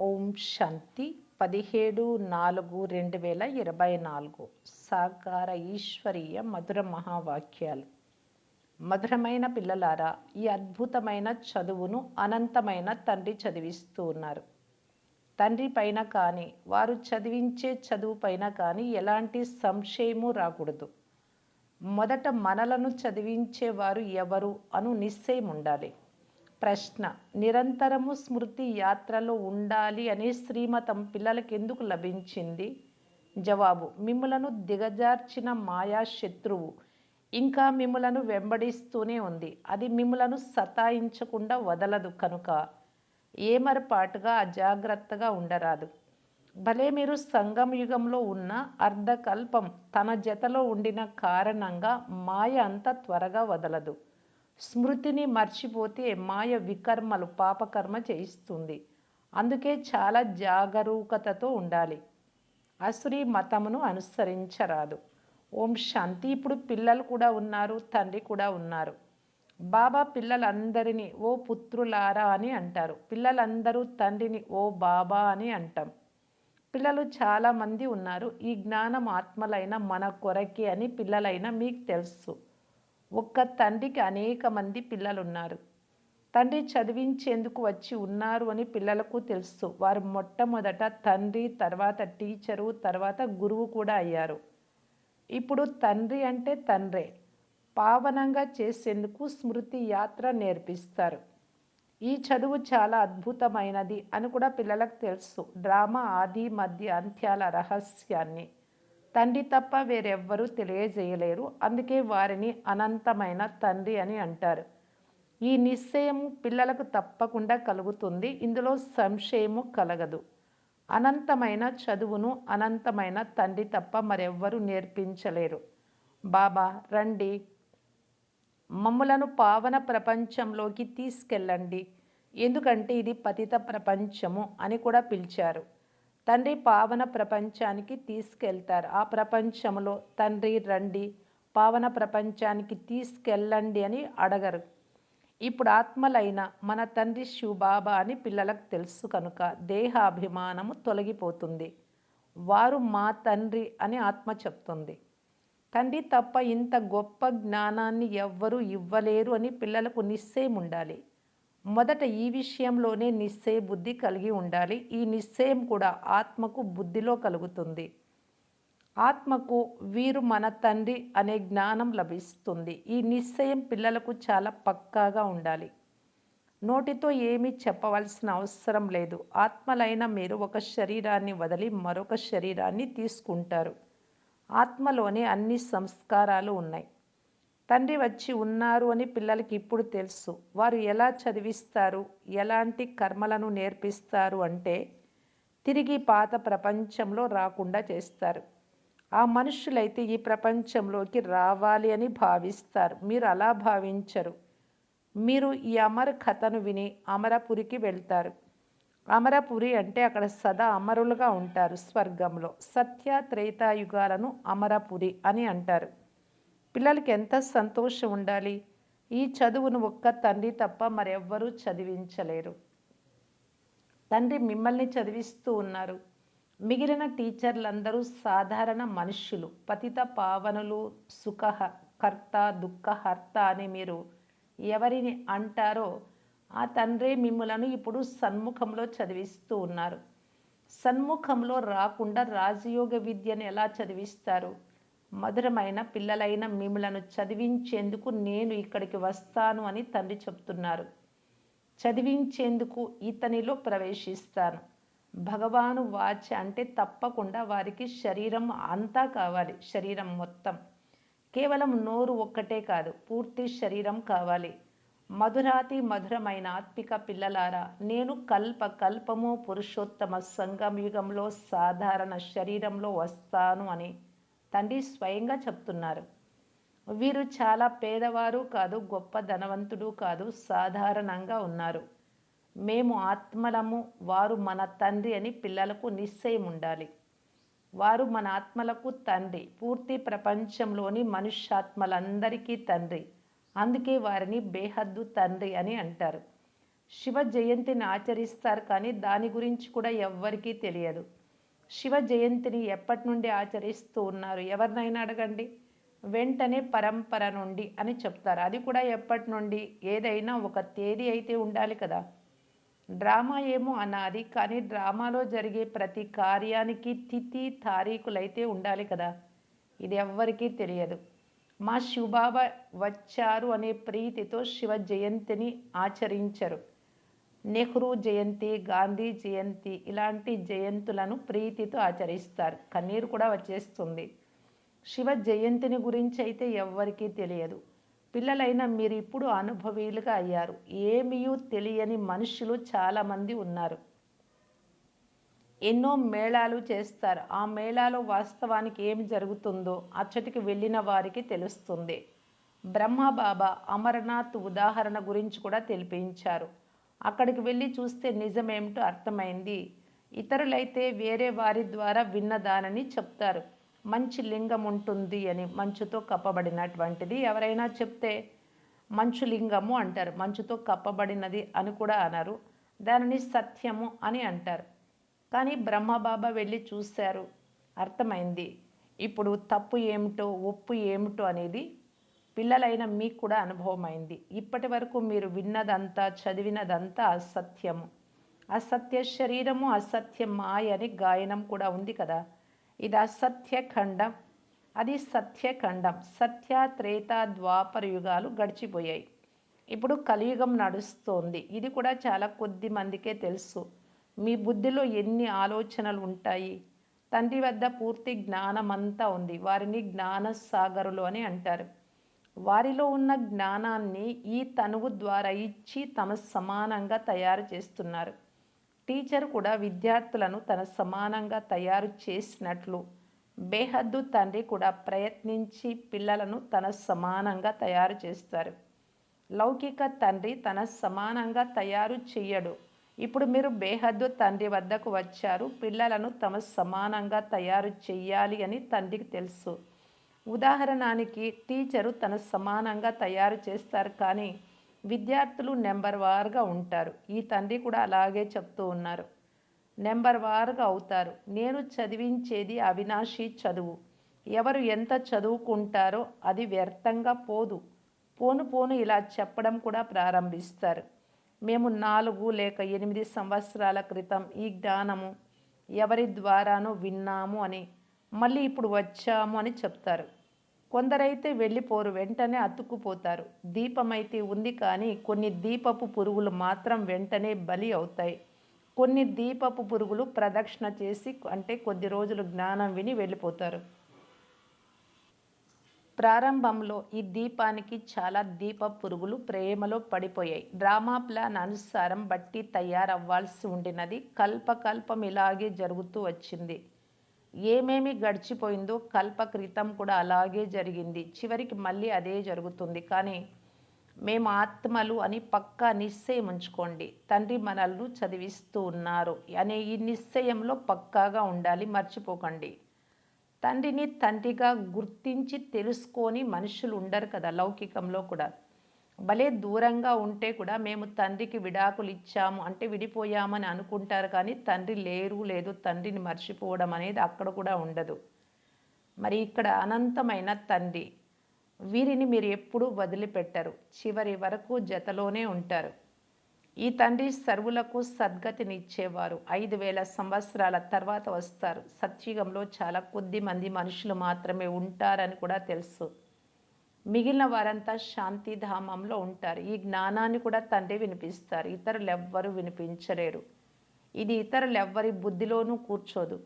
ఓం శాంతి. పదిహేడు నాలుగు రెండు వేల ఇరవై నాలుగు. సాకార ఈశ్వరీయ మధుర మహావాక్యాలు. మధురమైన పిల్లలారా ఈ అద్భుతమైన చదువును అనంతమైన తండ్రి చదివిస్తూ ఉన్నారు. తండ్రి పైన కానీ వారు చదివించే చదువు పైన కానీ ఎలాంటి సంశయము రాకూడదు. మొదట మనలను చదివించేవారు ఎవరు అను నిశ్చయం ఉండాలి ప్రశ్న. నిరంతరము స్మృతి యాత్రలో ఉండాలి అనే శ్రీమతం పిల్లలకు ఎందుకు లభించింది? జవాబు. మిమ్మలను దిగజార్చిన మాయా శత్రువు ఇంకా మిమ్మలను వెంబడిస్తూనే ఉంది. అది మిమ్మలను సతాయించకుండా వదలదు కనుక ఏమరపాటుగా అజాగ్రత్తగా ఉండరాదు. భలే మీరు సంగం యుగంలో ఉన్న అర్ధకల్పం తన జతలో ఉండిన కారణంగా మాయ అంత త్వరగా వదలదు. స్మృతిని మర్చిపోతే మాయ వికర్మలు పాపకర్మ చేయిస్తుంది. అందుకే చాలా జాగరూకతతో ఉండాలి. అసురి మతమును అనుసరించరాదు. ఓం శాంతి. ఇప్పుడు పిల్లలు కూడా ఉన్నారు తండ్రి కూడా ఉన్నారు. బాబా పిల్లలందరినీ ఓ పుత్రులారా అని అంటారు. పిల్లలందరూ తండ్రిని ఓ బాబా అని అంటాం. పిల్లలు చాలామంది ఉన్నారు. ఈ జ్ఞానం ఆత్మలైన మన కొరకే అని పిల్లలైన మీకు తెలుసు. ఒక్క తండ్రికి అనేక మంది పిల్లలు ఉన్నారు తండ్రి చదివించేందుకు వచ్చి ఉన్నారు అని పిల్లలకు తెలుసు. వారు మొట్టమొదట తండ్రి తర్వాత టీచరు తర్వాత గురువు కూడా అయ్యారు. ఇప్పుడు తండ్రి అంటే తండ్రే. పావనంగా చేసేందుకు స్మృతి యాత్ర నేర్పిస్తారు. ఈ చదువు చాలా అద్భుతమైనది అని కూడా పిల్లలకు తెలుసు. డ్రామా ఆది మధ్య అంత్యాల రహస్యాన్ని. తండ్రి తప్ప వేరెవ్వరూ తెలియజేయలేరు. అందుకే వారిని అనంతమైన తండ్రి అని అంటారు. ఈ నిశ్చయము పిల్లలకు తప్పకుండా కలుగుతుంది. ఇందులో సంశయము కలగదు. అనంతమైన చదువును అనంతమైన తండ్రి తప్ప మరెవ్వరూ నేర్పించలేరు. బాబా రండి. మమ్ములను పావన ప్రపంచంలోకి తీసుకెళ్ళండి. ఎందుకంటే ఇది పతిత ప్రపంచము అని కూడా పిలిచారు. తండ్రి పావన ప్రపంచానికి తీసుకెళ్తారు. ఆ ప్రపంచంలో తండ్రి రండి పావన ప్రపంచానికి తీసుకెళ్ళండి అని అడగరు. ఇప్పుడు ఆత్మలైన మన తండ్రి శివబాబా అని పిల్లలకు తెలుసు కనుక దేహాభిమానము తొలగిపోతుంది. వారు మా తండ్రి అని ఆత్మ చెప్తుంది. తండ్రి తప్ప ఇంత గొప్ప జ్ఞానాన్ని ఎవ్వరూ ఇవ్వలేరు అని పిల్లలకు నిశ్చయం ఉండాలి మొదట ఈ విషయంలోనే నిశ్చయ బుద్ధి కలిగి ఉండాలి. ఈ నిశ్చయం కూడా ఆత్మకు బుద్ధిలో కలుగుతుంది. ఆత్మకు వీరు మన తండ్రి అనే జ్ఞానం లభిస్తుంది. ఈ నిశ్చయం పిల్లలకు చాలా పక్కాగా ఉండాలి. నోటితో ఏమీ చెప్పవలసిన అవసరం లేదు. ఆత్మలైన మీరు ఒక శరీరాన్ని వదిలి మరొక శరీరాన్ని తీసుకుంటారు. ఆత్మలోనే అన్ని సంస్కారాలు ఉన్నాయి. తండ్రి వచ్చి ఉన్నారు అని పిల్లలకి ఇప్పుడు తెలుసు. వారు ఎలా చదివిస్తారు? ఎలాంటి కర్మలను నేర్పిస్తారు అంటే తిరిగి పాత ప్రపంచంలో రాకుండా చేస్తారు. ఆ మనుషులైతే ఈ ప్రపంచంలోకి రావాలి అని భావిస్తారు. మీరు అలా భావించరు. మీరు ఈ అమర కథను విని అమరపురికి వెళ్తారు. అమరపురి అంటే అక్కడ సదా అమరులుగా ఉంటారు స్వర్గంలో. సత్య త్రేతాయుగాలను అమరపురి అని అంటారు. పిల్లలకి ఎంత సంతోషం ఉండాలి? ఈ చదువును ఒక్క తండ్రి తప్ప మరెవ్వరూ చదివించలేరు. తండ్రి మిమ్మల్ని చదివిస్తూ ఉన్నారు. మిగిలిన టీచర్లందరూ సాధారణ మనుష్యులు. పతిత పావనులు సుఖ కర్త దుఃఖహర్త అని మీరు ఎవరిని అంటారో ఆ తండ్రే మిమ్మలను ఇప్పుడు సన్ముఖంలో చదివిస్తూ ఉన్నారు. సన్ముఖంలో రాకుండా రాజయోగ విద్యను ఎలా చదివిస్తారు? మధురమైన పిల్లలైన మిమ్మలను చదివించేందుకు నేను ఇక్కడికి వస్తాను అని తండ్రి చెప్తున్నారు. చదివించేందుకు ఇతనిలో ప్రవేశిస్తాను. భగవాను వాచ అంటే తప్పకుండా వారికి శరీరం అంతా కావాలి శరీరం మొత్తం. కేవలం నోరు ఒక్కటే కాదు పూర్తి శరీరం కావాలి. మధురాతి మధురమైన ఆత్మిక పిల్లలారా నేను కల్ప కల్పము పురుషోత్తమ సంగమయుగంలో సాధారణ శరీరంలో వస్తాను అని తండ్రి స్వయంగా చెప్తున్నారు. వీరు చాలా పేదవారు కాదు గొప్ప ధనవంతుడు కాదు సాధారణంగా ఉన్నారు. మేము ఆత్మలము వారు మన తండ్రి అని పిల్లలకు నిశ్చయం ఉండాలి. వారు మన ఆత్మలకు తండ్రి పూర్తి ప్రపంచంలోని మనుష్యాత్మలందరికీ తండ్రి అందుకే వారిని బేహద్దు తండ్రి అని అంటారు. శివ జయంతిని ఆచరిస్తారు కానీ దాని గురించి కూడా ఎవ్వరికీ తెలియదు. శివ జయంతిని ఎప్పటి నుండి ఆచరిస్తూ ఉన్నారు? ఎవరినైనా అడగండి. వెంటనే పరంపర నుండి అని చెప్తారు. అది కూడా ఎప్పటి నుండి? ఏదైనా ఒక తేదీ అయితే ఉండాలి కదా. డ్రామా ఏమో అన్నది కానీ డ్రామాలో జరిగే ప్రతి కార్యానికి తిథి తారీఖులైతే ఉండాలి కదా. ఇది ఎవ్వరికీ తెలియదు. మా శివబాబా వచ్చారు అనే ప్రీతితో శివ జయంతిని ఆచరించరు. నెహ్రూ జయంతి గాంధీ జయంతి ఇలాంటి జయంతులను ప్రీతితో ఆచరిస్తారు. కన్నీరు కూడా వచ్చేస్తుంది. శివ జయంతిని గురించి అయితే ఎవ్వరికీ తెలియదు. పిల్లలైన మీరు ఇప్పుడు అనుభవీలుగా అయ్యారు. ఏమీ తెలియని మనుషులు చాలామంది ఉన్నారు. ఎన్నో మేళాలు చేస్తారు. ఆ మేళాలో వాస్తవానికి ఏమి జరుగుతుందో అచ్చటికి వెళ్ళిన వారికి తెలుస్తుంది. బ్రహ్మబాబా అమర్నాథ్ ఉదాహరణ గురించి కూడా తెలిపించారు. అక్కడికి వెళ్ళి చూస్తే నిజమేమిటో అర్థమైంది. ఇతరులైతే వేరే వారి ద్వారా విన్నదానని చెప్తారు. మంచి లింగం ఉంటుంది అని మంచుతో కప్పబడినటువంటిది ఎవరైనా చెప్తే మంచు లింగము అంటారు. మంచుతో కప్పబడినది అని కూడా అనరు. దానిని సత్యము అని అంటారు. కానీ బ్రహ్మబాబా వెళ్ళి చూశారు. అర్థమైంది. ఇప్పుడు తప్పు ఏమిటో ఒప్పు ఏమిటో అనేది పిల్లలైన మీకు కూడా అనుభవం అయింది ఇప్పటి వరకు మీరు విన్నదంతా చదివినదంతా అసత్యము. అసత్య శరీరము అసత్య మాయ అని గాయనం కూడా ఉంది కదా. ఇది అసత్య ఖండం. అది సత్యఖండం సత్య త్రేత ద్వాపర యుగాలు గడిచిపోయాయి. ఇప్పుడు కలియుగం నడుస్తోంది. ఇది కూడా చాలా కొద్ది మందికే తెలుసు. మీ బుద్ధిలో ఎన్ని ఆలోచనలు ఉంటాయి? తండ్రి వద్ద పూర్తి జ్ఞానమంతా ఉంది. వారిని జ్ఞాన సాగరులు అని అంటారు. వారిలో ఉన్న జ్ఞానాన్ని ఈ తనువు ద్వారా ఇచ్చి తమ సమానంగా తయారు చేస్తున్నారు. టీచర్ కూడా విద్యార్థులను తన సమానంగా తయారు చేసినట్లు బేహద్దు తండ్రి కూడా ప్రయత్నించి పిల్లలను తన సమానంగా తయారు చేస్తారు. లౌకిక తండ్రి తన సమానంగా తయారు చెయ్యడు ఇప్పుడు మీరు బేహద్దు తండ్రి వద్దకు వచ్చారు పిల్లలను తమ సమానంగా తయారు చెయ్యాలి అని తండ్రికి తెలుసు. ఉదాహరణానికి టీచరు తన సమానంగా తయారు చేస్తారు కానీ విద్యార్థులు నెంబర్ వారుగా ఉంటారు. ఈ తండ్రి కూడా అలాగే చెప్తూ ఉన్నారు. నెంబర్ వారుగా అవుతారు. నేను చదివించేది అవినాశి చదువు. ఎవరు ఎంత చదువుకుంటారో అది వ్యర్థంగా పోదు. పోను పోను ఇలా చెప్పడం కూడా ప్రారంభిస్తారు. మేము నాలుగు లేక ఎనిమిది సంవత్సరాల క్రితం ఈ జ్ఞానము ఎవరి ద్వారానో విన్నాము అని మళ్ళీ ఇప్పుడు వచ్చాము అని చెప్తారు. కొందరైతే వెళ్ళిపోరు వెంటనే అతుక్కుపోతారు. దీపమైతే ఉంది కానీ కొన్ని దీపపు పురుగులు మాత్రం వెంటనే బలి అవుతాయి. కొన్ని దీపపు పురుగులు ప్రదక్షిణ చేసి అంటే కొద్ది రోజులు జ్ఞానం విని వెళ్ళిపోతారు. ప్రారంభంలో ఈ దీపానికి చాలా దీప పురుగులు ప్రేమలో పడిపోయాయి. డ్రామా ప్లాన్ అనుసారం బట్టి తయారవ్వాల్సి ఉండినది. కల్పకల్పం ఇలాగే జరుగుతూ వచ్చింది. ఏమేమి గడిచిపోయిందో కల్ప క్రితం కూడా అలాగే జరిగింది. చివరికి మళ్ళీ అదే జరుగుతుంది. కానీ మేము ఆత్మలు అని పక్కా నిశ్చయం ఉంచుకోండి. తండ్రి మనల్ని చదివిస్తూ ఉన్నారు. అనే ఈ నిశ్చయంలో పక్కాగా ఉండాలి. మర్చిపోకండి. తండ్రిని తండ్రిగా గుర్తించి తెలుసుకొని మనుషులు ఉండరు కదా లౌకికంలో కూడా. భలే దూరంగా ఉంటే కూడా మేము తండ్రికి విడాకులు ఇచ్చాము అంటే విడిపోయామని అనుకుంటారు కానీ తండ్రి లేరు లేదు తండ్రిని మర్చిపోవడం అనేది అక్కడ కూడా ఉండదు. మరి ఇక్కడ అనంతమైన తండ్రి వీరిని మీరు ఎప్పుడూ వదిలిపెట్టరు చివరి వరకు జతలోనే ఉంటారు. ఈ తండ్రి సర్వులకు సద్గతినిచ్చేవారు ఐదు వేల సంవత్సరాల తర్వాత వస్తారు. సత్యుగంలో చాలా కొద్ది మంది మనుషులు మాత్రమే ఉంటారని కూడా తెలుసు. మిగిలిన వారంతా శాంతిధామంలో ఉంటారు. ఈ జ్ఞానాన్ని కూడా తండ్రి వినిపిస్తారు. ఇతరులు ఎవ్వరూ వినిపించలేరు. ఇది ఇతరులెవ్వరి బుద్ధిలోనూ కూర్చోదు.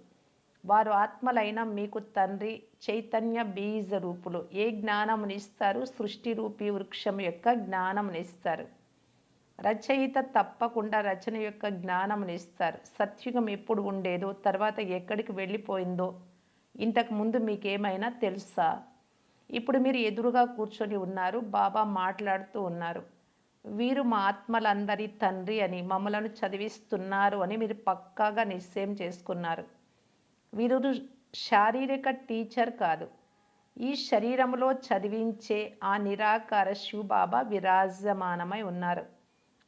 వారు ఆత్మలైన మీకు తండ్రి చైతన్య బీజ రూపులు. ఏ జ్ఞానమునిస్తారు సృష్టి రూపీ వృక్షం యొక్క జ్ఞానమునిస్తారు రచయిత తప్పకుండా రచన యొక్క జ్ఞానమునిస్తారు సత్యుగం ఎప్పుడు ఉండేదో తర్వాత ఎక్కడికి వెళ్ళిపోయిందో ఇంతకు ముందు మీకేమైనా తెలుసా? ఇప్పుడు మీరు ఎదురుగా కూర్చొని ఉన్నారు బాబా మాట్లాడుతూ ఉన్నారు. వీరు మా ఆత్మలందరి తండ్రి అని మమ్మలను చదివిస్తున్నారు అని మీరు పక్కాగా నిశ్చయం చేసుకున్నారు. వీరు శారీరక టీచర్ కాదు. ఈ శరీరంలో చదివించే ఆ నిరాకార శివబాబా విరాజమానమై ఉన్నారు.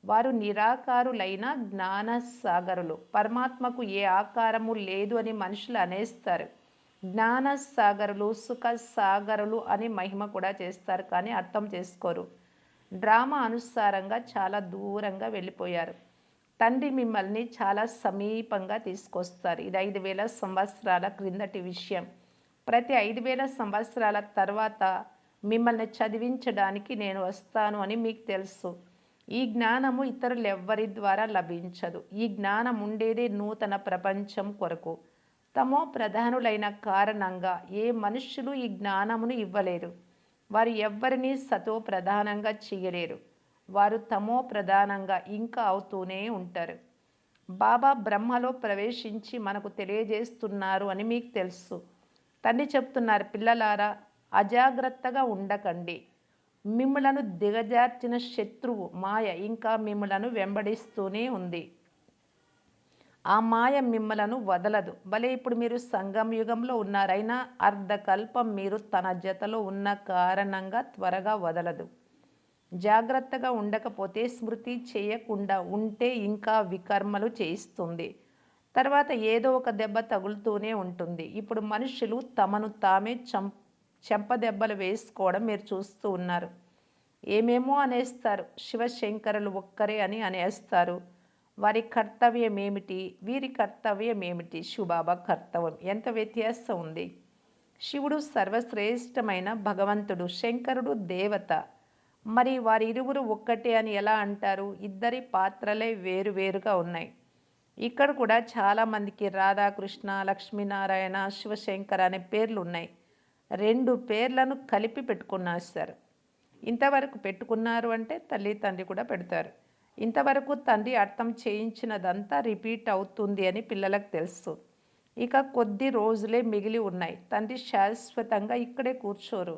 వారు నిరాకారులైన జ్ఞాన సాగరులు పరమాత్మకు ఏ ఆకారము లేదు అని మనుషులు అనేస్తారు. జ్ఞాన సాగరులు సుఖ సాగరులు అని మహిమ కూడా చేస్తారు కానీ అర్థం చేసుకోరు. డ్రామా అనుసారంగా చాలా దూరంగా వెళ్ళిపోయారు. తండ్రి మిమ్మల్ని చాలా సమీపంగా తీసుకొస్తారు. ఇది ఐదు వేల సంవత్సరాల క్రిందటి విషయం. ప్రతి ఐదు వేల సంవత్సరాల తర్వాత మిమ్మల్ని చదివించడానికి నేను వస్తాను అని మీకు తెలుసు. ఈ జ్ఞానము ఇతరులు ఎవ్వరి ద్వారా లభించదు. ఈ జ్ఞానం ఉండేదే నూతన ప్రపంచం కొరకు. తమో ప్రధానులైన కారణంగా ఏ మనుష్యులు ఈ జ్ఞానమును ఇవ్వలేరు. వారు ఎవ్వరినీ సతో ప్రధానంగా చేయలేరు. వారు తమో ప్రధానంగా ఇంకా అవుతూనే ఉంటారు. బాబా బ్రహ్మలో ప్రవేశించి మనకు తెలియజేస్తున్నారు అని మీకు తెలుసు. తండ్రి చెప్తున్నారు పిల్లలారా అజాగ్రత్తగా ఉండకండి. మిమ్మలను దిగజార్చిన శత్రువు మాయ ఇంకా మిమ్మలను వెంబడిస్తూనే ఉంది. ఆ మాయ మిమ్మలను వదలదు. భలే ఇప్పుడు మీరు సంగం యుగంలో ఉన్నారైనా అర్ధకల్పం మీరు తన జతలో ఉన్న కారణంగా త్వరగా వదలదు. జాగ్రత్తగా ఉండకపోతే స్మృతి చేయకుండా ఉంటే ఇంకా వికర్మలు చేయిస్తుంది. తర్వాత ఏదో ఒక దెబ్బ తగులుతూనే ఉంటుంది. ఇప్పుడు మనుషులు తమను తామే చం చెంపదెబ్బలు వేసుకోవడం మీరు చూస్తూ ఉన్నారు. ఏమేమో అనేస్తారు. శివశంకరులు ఒక్కరే అని అనేస్తారు. వారి కర్తవ్యం ఏమిటి వీరి కర్తవ్యం ఏమిటి శివబాబా కర్తవ్యం ఎంత వ్యత్యాసం ఉంది? శివుడు సర్వశ్రేష్టమైన భగవంతుడు శంకరుడు దేవత. మరి వారి ఇరువురు ఒక్కటే అని ఎలా అంటారు? ఇద్దరి పాత్రలే వేరువేరుగా ఉన్నాయి. ఇక్కడ కూడా చాలామందికి రాధాకృష్ణ లక్ష్మీనారాయణ శివశంకర్ అనే పేర్లు ఉన్నాయి. రెండు పేర్లను కలిపి పెట్టుకున్నారు ఇంతవరకు పెట్టుకున్నారు అంటే తల్లి తండ్రి కూడా పెడతారు. ఇంతవరకు తండ్రి అర్థం చేయించినదంతా రిపీట్ అవుతుంది అని పిల్లలకు తెలుసు. ఇక కొద్ది రోజులే మిగిలి ఉన్నాయి. తండ్రి శాశ్వతంగా ఇక్కడే కూర్చోరు.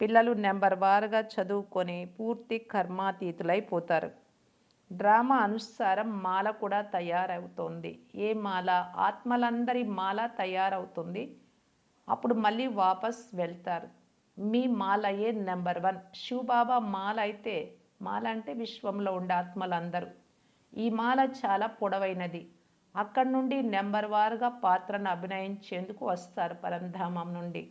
పిల్లలు నెంబర్ వారుగా చదువుకొని పూర్తి కర్మాతీతులైపోతారు డ్రామా అనుసారం మాల కూడా తయారవుతోంది. ఏ మాల? ఆత్మలందరి మాల తయారవుతుంది. అప్పుడు మళ్ళీ వాపస్ వెళ్తారు. మీ మాలయే నెంబర్ వన్. శివబాబా మాల అయితే మాల అంటే విశ్వంలో ఉండే ఆత్మలందరూ. ఈ మాల చాలా పొడవైనది. అక్కడి నుండి నెంబర్ వారుగా పాత్రను అభినయించేందుకు వస్తారు పరంధామం నుండి.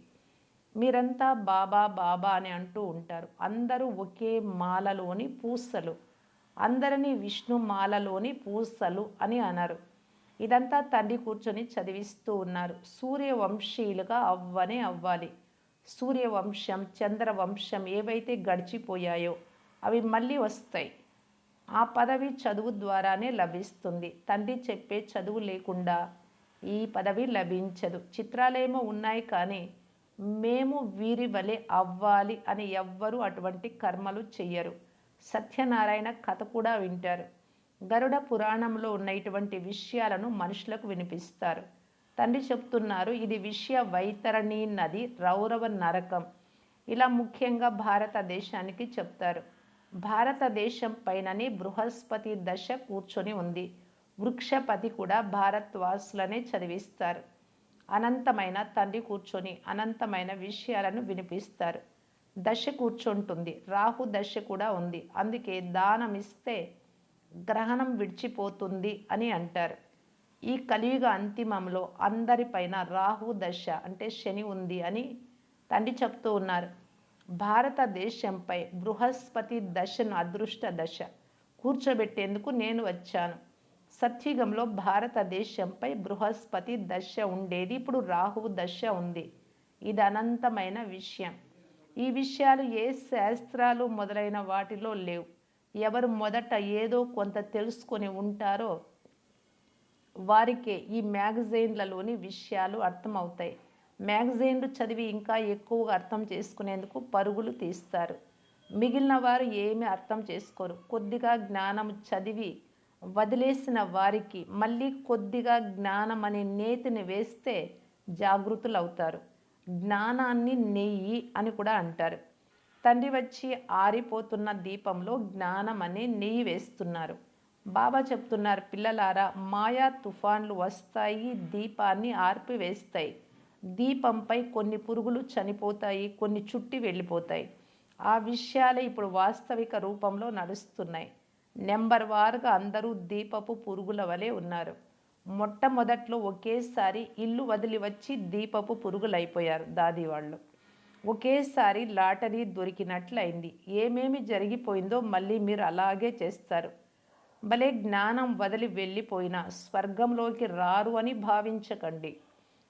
మీరంతా బాబా బాబా అని అంటూ ఉంటారు. అందరూ ఒకే మాలలోని పూసలు. అందరినీ విష్ణు మాలలోని పూసలు అని అన్నారు ఇదంతా తండ్రి కూర్చొని చదివిస్తూ ఉన్నారు. సూర్యవంశీయులుగా అవ్వనే అవ్వాలి. సూర్యవంశం చంద్రవంశం ఏవైతే గడిచిపోయాయో అవి మళ్ళీ వస్తాయి. ఆ పదవి చదువు ద్వారానే లభిస్తుంది. తండ్రి చెప్పే చదువు లేకుండా ఈ పదవి లభించదు. చిత్రాలేమో ఉన్నాయి కానీ మేము వీరి వలె అవ్వాలి అని ఎవ్వరూ అటువంటి కర్మలు చెయ్యరు. సత్యనారాయణ కథ కూడా వింటారు. గరుడ పురాణంలో ఉన్న ఇటువంటి విషయాలను మనుషులకు వినిపిస్తారు. తండ్రి చెప్తున్నారు ఇది విషయ వైతరణి నది రౌరవ నరకం. ఇలా ముఖ్యంగా భారతదేశానికి చెప్తారు. భారతదేశం పైననే బృహస్పతి దశ కూర్చొని ఉంది. వృక్షపతి కూడా భారత్వాసులనే చదివిస్తారు. అనంతమైన తండ్రి కూర్చొని అనంతమైన విషయాలను వినిపిస్తారు. దశ కూర్చుంటుంది. రాహు దశ కూడా ఉంది. అందుకే దానం ఇస్తే గ్రహణం విడిచిపోతుంది అని అంటారు. ఈ కలియుగ అంతిమంలో అందరిపైన రాహు దశ అంటే శని ఉంది అని తండ్రి చెప్తూ ఉన్నారు. భారతదేశంపై బృహస్పతి దశను అదృష్ట దశ కూర్చోబెట్టేందుకు నేను వచ్చాను. సత్యుగంలో భారతదేశంపై బృహస్పతి దశ ఉండేది. ఇప్పుడు రాహువు దశ ఉంది. ఇది అనంతమైన విషయం. ఈ విషయాలు ఏ శాస్త్రాలు మొదలైన వాటిలో లేవు. ఎవరు మొదట ఏదో కొంత తెలుసుకొని ఉంటారో వారికే ఈ మ్యాగజైన్లలోని విషయాలు అర్థమవుతాయి. మ్యాగజైన్లు చదివి ఇంకా ఎక్కువగా అర్థం చేసుకునేందుకు పరుగులు తీస్తారు. మిగిలిన వారు ఏమీ అర్థం చేసుకోరు. కొద్దిగా జ్ఞానం చదివి వదిలేసిన వారికి మళ్ళీ కొద్దిగా జ్ఞానం అనే నేతిని వేస్తే జాగృతులవుతారు. జ్ఞానాన్ని నెయ్యి అని కూడా అంటారు. తండ్రి వచ్చి ఆరిపోతున్న దీపంలో జ్ఞానం అనే నెయ్యి వేస్తున్నారు. బాబా చెప్తున్నారు పిల్లలారా మాయా తుఫాన్లు వస్తాయి దీపాన్ని ఆర్పివేస్తాయి. దీపంపై కొన్ని పురుగులు చనిపోతాయి కొన్ని చుట్టి వెళ్ళిపోతాయి. ఆ విషయాలే ఇప్పుడు వాస్తవిక రూపంలో నడుస్తున్నాయి. నెంబర్ వారుగా అందరూ దీపపు పురుగుల వలె ఉన్నారు. మొట్టమొదట్లో ఒకేసారి ఇల్లు వదిలి వచ్చి దీపపు పురుగులైపోయారు దాది వాళ్ళు. ఒకేసారి లాటరీ దొరికినట్లయింది. ఏమేమి జరిగిపోయిందో మళ్ళీ మీరు అలాగే చేస్తారు. భలే జ్ఞానం వదిలి వెళ్ళిపోయిన స్వర్గంలోకి రారు అని భావించకండి.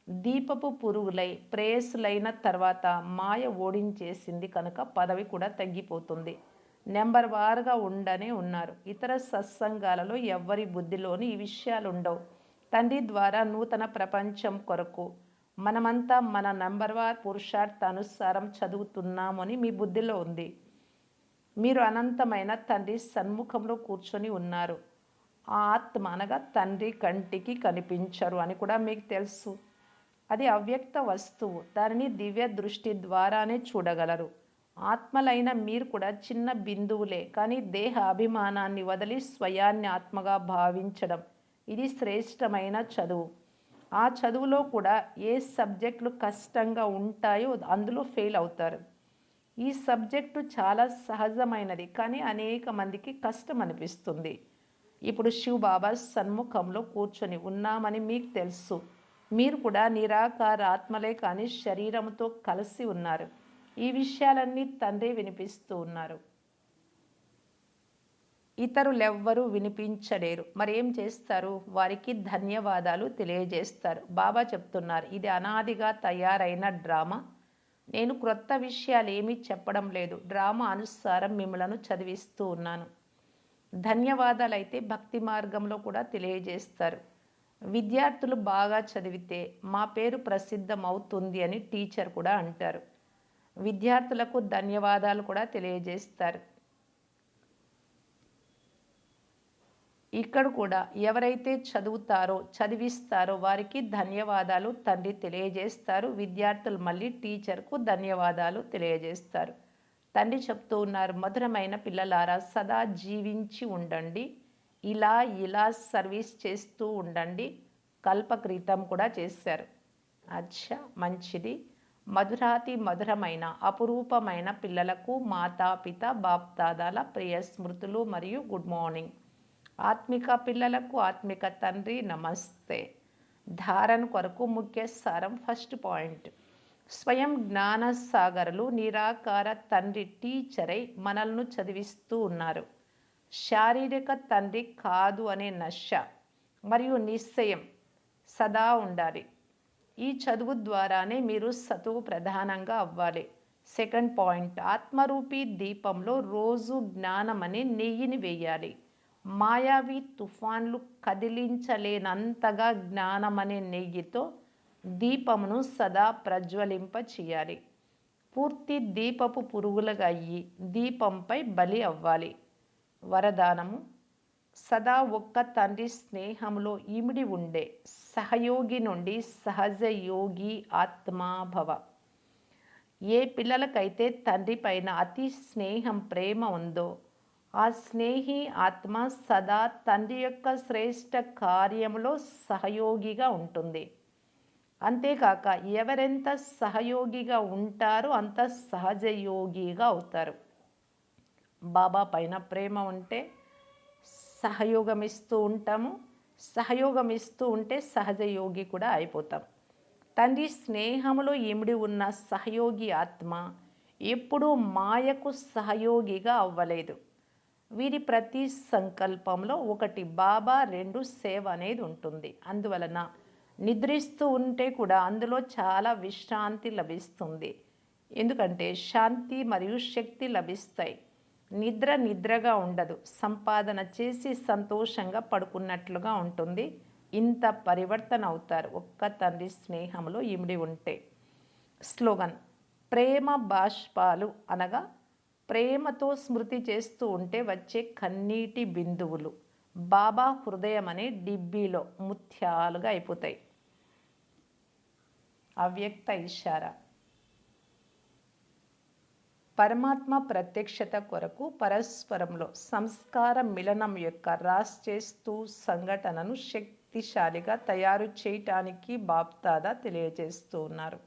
దీపపు పురుగులై ప్రేయసులైన తర్వాత మాయ ఓడించేసింది కనుక పదవి కూడా తగ్గిపోతుంది. నెంబర్ వారుగా ఉండనే ఉన్నారు. ఇతర సత్సంగాలలో ఎవ్వరి బుద్ధిలోని ఈ విషయాలు ఉండవు తండ్రి ద్వారా నూతన ప్రపంచం కొరకు మనమంతా మన నంబర్ వార్ పురుషార్థానుసారం చదువుతున్నామని మీ బుద్ధిలో ఉంది. మీరు అనంతమైన తండ్రి సన్ముఖంలో కూర్చొని ఉన్నారు. ఆ ఆత్మ అనగా తండ్రి కంటికి కనిపించరు అని కూడా మీకు తెలుసు. అది అవ్యక్త వస్తువు. దానిని దివ్య దృష్టి ద్వారానే చూడగలరు. ఆత్మలైన మీరు కూడా చిన్న బిందువులే కానీ దేహ అభిమానాన్ని వదిలి స్వయాన్ని ఆత్మగా భావించడం. ఇది శ్రేష్టమైన చదువు. ఆ చదువులో కూడా ఏ సబ్జెక్టులు కష్టంగా ఉంటాయో అందులో ఫెయిల్ అవుతారు. ఈ సబ్జెక్టు చాలా సహజమైనది కానీ అనేక మందికి కష్టం అనిపిస్తుంది. ఇప్పుడు శివ బాబా సన్ముఖంలో కూర్చొని ఉన్నామని మీకు తెలుసు. మీరు కూడా నిరాకార ఆత్మలే కానీ శరీరంతో కలిసి ఉన్నారు. ఈ విషయాలన్నీ తండ్రి వినిపిస్తూ ఉన్నారు. ఇతరులెవ్వరూ వినిపించలేరు. మరేం చేస్తారు? వారికి ధన్యవాదాలు తెలియజేస్తారు. బాబా చెప్తున్నారు ఇది అనాదిగా తయారైన డ్రామా. నేను క్రొత్త విషయాలు ఏమీ చెప్పడం లేదు. డ్రామా అనుసారం మిమ్మలను చదివిస్తూ ఉన్నాను. ధన్యవాదాలు అయితే భక్తి మార్గంలో కూడా తెలియజేస్తారు. విద్యార్థులు బాగా చదివితే మా పేరు ప్రసిద్ధం అవుతుంది అని టీచర్ కూడా అంటారు. విద్యార్థులకు ధన్యవాదాలు కూడా తెలియజేస్తారు. ఇక్కడ కూడా ఎవరైతే చదువుతారో చదివిస్తారో వారికి ధన్యవాదాలు తండ్రి తెలియజేస్తారు. విద్యార్థులు మళ్ళీ టీచర్కు ధన్యవాదాలు తెలియజేస్తారు. తండ్రి చెప్తూ ఉన్నారు మధురమైన పిల్లలారా సదా జీవించి ఉండండి. ఇలా ఇలా సర్వీస్ చేస్తూ ఉండండి. కల్పక్రితం కూడా చేశారు. అచ్చా మంచిది. మధురాతి మధురమైన అపురూపమైన పిల్లలకు మాతాపిత బాప్దాదాల ప్రియ స్మృతులు మరియు గుడ్ మార్నింగ్. ఆత్మిక పిల్లలకు ఆత్మిక తండ్రి నమస్తే. ధారణ కొరకు ముఖ్య సారం ఫస్ట్ పాయింట్. స్వయం జ్ఞాన సాగరులు నిరాకార తండ్రి టీచరై మనల్ని చదివిస్తూ ఉన్నారు. శారీరక తండ్రి కాదు అనే నశ మరియు నిశ్చయం సదా ఉండాలి. ఈ చదువు ద్వారానే మీరు సతువు ప్రధానంగా అవ్వాలి. సెకండ్ పాయింట్ ఆత్మరూపీ దీపంలో రోజు జ్ఞానం అనే నెయ్యిని వేయాలి. మాయావి తుఫాన్లు కదిలించలేనంతగా జ్ఞానం అనే నెయ్యితో దీపమును సదా ప్రజ్వలింప చేయాలి. పూర్తి దీపపు పురుగులుగా అయ్యి దీపంపై బలి అవ్వాలి. వరదానము. సదా ఒక్క తండ్రి స్నేహంలో ఇమిడి ఉండే సహయోగి నుండి సహజ యోగి ఆత్మాభవ ఏ పిల్లలకైతే తండ్రి పైన అతి స్నేహం ప్రేమ ఉందో ఆ స్నేహి ఆత్మ సదా తండ్రి యొక్క శ్రేష్ట కార్యంలో సహయోగిగా ఉంటుంది. అంతేకాక ఎవరెంత సహయోగిగా ఉంటారో అంత సహజయోగిగా అవుతారు. బాబా పైన ప్రేమ ఉంటే సహయోగం ఇస్తూ ఉంటాము సహయోగం ఇస్తూ ఉంటే సహజ యోగి కూడా అయిపోతాం. తండ్రి స్నేహములో ఇమిడి ఉన్న సహయోగి ఆత్మ ఎప్పుడూ మాయకు సహయోగిగా అవ్వలేదు. వీరి ప్రతి సంకల్పంలో ఒకటి బాబా రెండు సేవ అనేది ఉంటుంది. అందువలన నిద్రిస్తూ ఉంటే కూడా అందులో చాలా విశ్రాంతి లభిస్తుంది. ఎందుకంటే శాంతి మరియు శక్తి లభిస్తాయి. నిద్ర నిద్రగా ఉండదు. సంపాదన చేసి సంతోషంగా పడుకున్నట్లుగా ఉంటుంది. ఇంత పరివర్తన అవుతారు. ఒక్క తండ్రి స్నేహంలో ఇమిడి ఉంటే. స్లోగన్ ప్రేమ బాష్పాలు అనగా ప్రేమతో స్మృతి చేస్తూ ఉంటే వచ్చే కన్నీటి బిందువులు. బాబా హృదయం అనే డిబ్బీలో ముత్యాలుగా అయిపోతాయి. అవ్యక్త ఇషారా. పరమాత్మ ప్రత్యక్షత కొరకు పరస్పరంలో సంస్కార మిలనం యొక్క రాస్ చేస్తూ సంఘటనను శక్తిశాలిగా తయారు చేయటానికి బాప్తాదా తెలియజేస్తూ ఉన్నారు.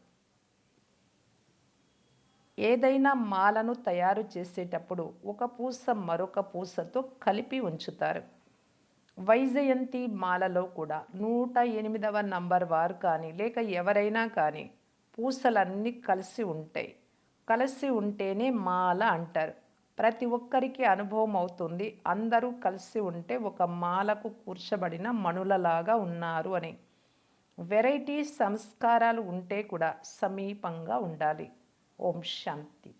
ఏదైనా మాలను తయారు చేసేటప్పుడు ఒక పూస మరొక పూసతో కలిపి ఉంచుతారు. వైజయంతి మాలలో కూడా నూట ఎనిమిదవ నంబర్ వారు కానీ లేక ఎవరైనా కానీ పూసలన్నీ కలిసి ఉంటాయి. కలిసి ఉంటేనే మాల అంటారు. ప్రతి ఒక్కరికి అనుభవం అవుతుంది అందరూ కలిసి ఉంటే ఒక మాలకు కూర్చబడిన మణులలాగా ఉన్నారు అని. వెరైటీ సంస్కారాలు ఉంటే కూడా సమీపంగా ఉండాలి. ఓం శాంతి.